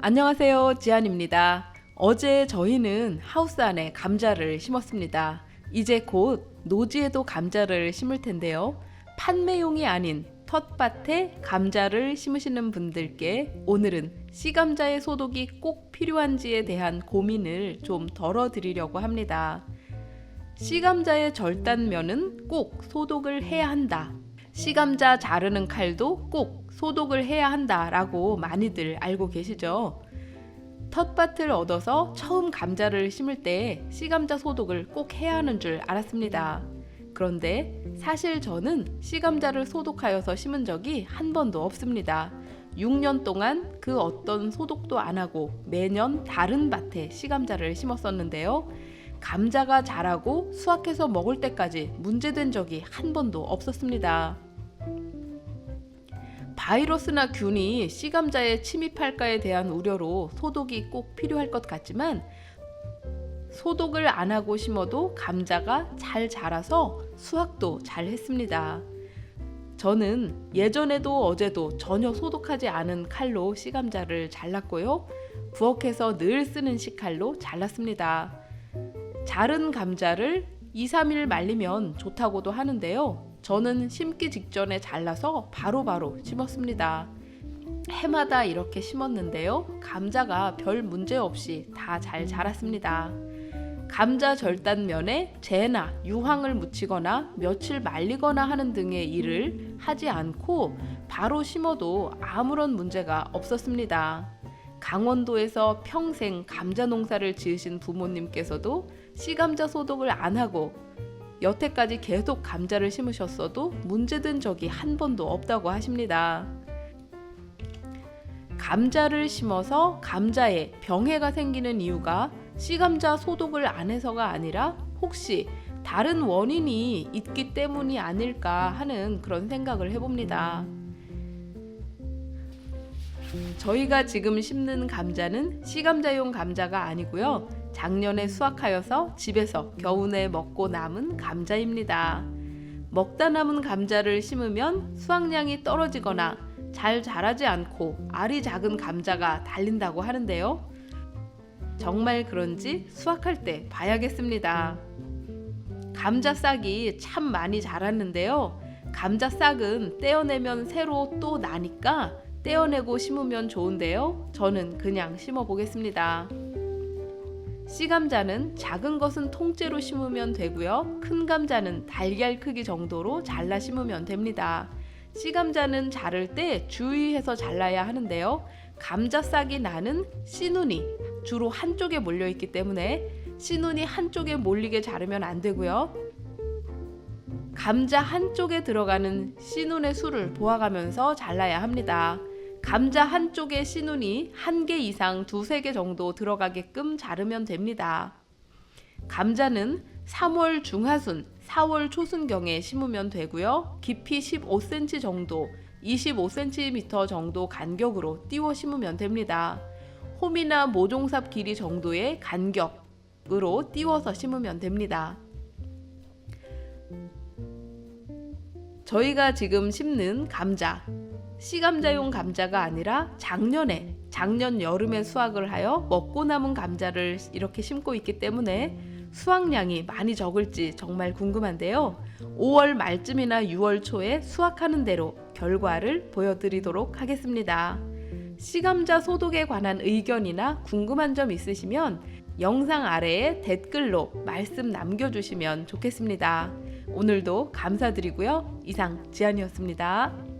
안녕하세요. 지안입니다. 어제 저희는 하우스 안에 감자를 심었습니다. 이제 곧 노지에도 감자를 심을 텐데요. 판매용이 아닌 텃밭에 감자를 심으시는 분들께 오늘은 씨감자의 소독이 꼭 필요한지에 대한 고민을 좀 덜어드리려고 합니다. 씨감자의 절단면은 꼭 소독을 해야 한다. 씨감자 자르는 칼도 꼭 소독을 해야 한다라고 많이들 알고 계시죠? 텃밭을 얻어서 처음 감자를 심을 때 씨감자 소독을 꼭 해야 하는 줄 알았습니다. 그런데 사실 저는 씨감자를 소독하여서 심은 적이 한 번도 없습니다. 6년 동안 그 어떤 소독도 안 하고 매년 다른 밭에 씨감자를 심었었는데요. 감자가 자라고 수확해서 먹을 때까지 문제된 적이 한 번도 없었습니다. 바이러스나 균이 씨감자에 침입할까에 대한 우려로 소독이 꼭 필요할 것 같지만 소독을 안 하고 심어도 감자가 잘 자라서 수확도 잘 했습니다. 저는 예전에도 어제도 전혀 소독하지 않은 칼로 씨감자를 잘랐고요. 부엌에서 늘 쓰는 식칼로 잘랐습니다. 자른 감자를 2, 3일 말리면 좋다고도 하는데요. 저는 심기 직전에 잘라서 바로 바로 심었습니다. 해마다 이렇게 심었는데요. 감자가 별 문제 없이 다 잘 자랐습니다. 감자 절단면에 재나 유황을 묻히거나 며칠 말리거나 하는 등의 일을 하지 않고 바로 심어도 아무런 문제가 없었습니다. 강원도에서 평생 감자 농사를 지으신 부모님께서도 씨감자 소독을 안 하고 여태까지 계속 감자를 심으셨어도 문제된 적이 한 번도 없다고 하십니다. 감자를 심어서 감자에 병해가 생기는 이유가 씨감자 소독을 안 해서가 아니라 혹시 다른 원인이 있기 때문이 아닐까 하는 그런 생각을 해봅니다. 저희가 지금 심는 감자는 씨감자용 감자가 아니고요. 작년에 수확하여서 집에서 겨우내 먹고 남은 감자입니다. 먹다 남은 감자를 심으면 수확량이 떨어지거나 잘 자라지 않고 알이 작은 감자가 달린다고 하는데요. 정말 그런지 수확할 때 봐야겠습니다. 감자 싹이 참 많이 자랐는데요. 감자 싹은 떼어내면 새로 또 나니까 떼어내고 심으면 좋은데요. 저는 그냥 심어 보겠습니다. 씨 감자는 작은 것은 통째로 심으면 되고요. 큰 감자는 달걀 크기 정도로 잘라 심으면 됩니다. 씨 감자는 자를 때 주의해서 잘라야 하는데요. 감자 싹이 나는 씨눈이 주로 한쪽에 몰려 있기 때문에 씨눈이 한쪽에 몰리게 자르면 안 되고요. 감자 한쪽에 들어가는 씨눈의 수를 보아가면서 잘라야 합니다. 감자 한쪽에 씨눈이 한 개 이상 두세 개 정도 들어가게끔 자르면 됩니다. 감자는 3월 중하순, 4월 초순경에 심으면 되고요. 깊이 15cm 정도, 25cm 정도 간격으로 띄워 심으면 됩니다. 홈이나 모종삽 길이 정도의 간격으로 띄워서 심으면 됩니다. 저희가 지금 심는 감자, 씨감자용 감자가 아니라 작년에 작년 여름에 수확을 하여 먹고 남은 감자를 이렇게 심고 있기 때문에 수확량이 많이 적을지 정말 궁금한데요. 5월 말쯤이나 6월 초에 수확하는 대로 결과를 보여드리도록 하겠습니다. 씨감자 소독에 관한 의견이나 궁금한 점 있으시면 영상 아래에 댓글로 말씀 남겨주시면 좋겠습니다. 오늘도 감사드리고요. 이상 지안이었습니다.